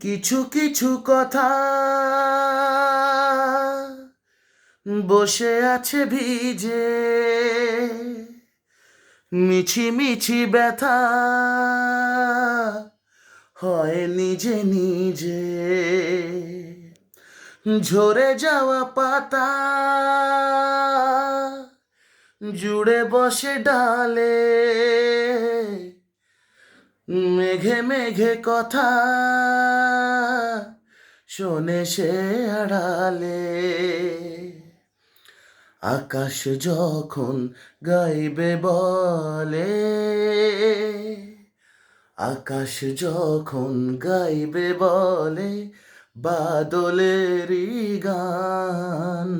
কিছু কিছু কথা বসে আছে ভিজে। মিছি মিছি ব্যথা হয় নিজে নিজে। ঝরে যাওয়া পাতা জুড়ে বসে ডালে। মেঘে মেঘে কথা শোনে সে আড়ালে। আকাশ যখন গাইবে বলে, আকাশ যখন গাইবে বলে, বাদলেরই গান।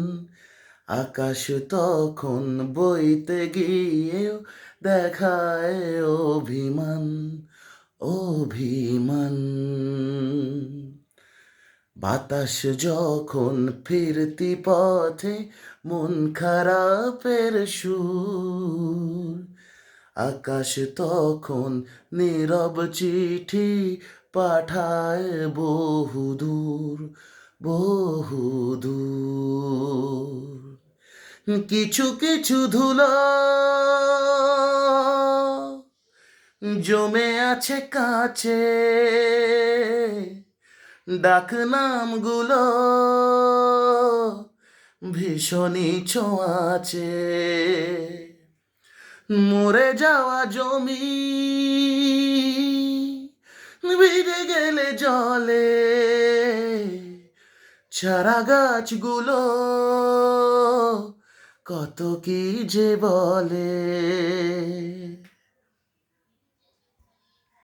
আকাশ তখন বইতে গিয়েও দেখায় অভিমান। অভিমান। বাতাস যখন ফিরতি পথে মন খারাপের সুর, আকাশ তখন নীরব চিঠি পাঠায় বহুদূর বহুদূর। কিছু কিছু ধুলো জমে আছে কাছে ডাক নামগুলো ভীষণই ছোঁয়াছে মরে যাওয়া জমি ভিজে গেলে জলে চারা গাছগুলো কত কি যে বলে।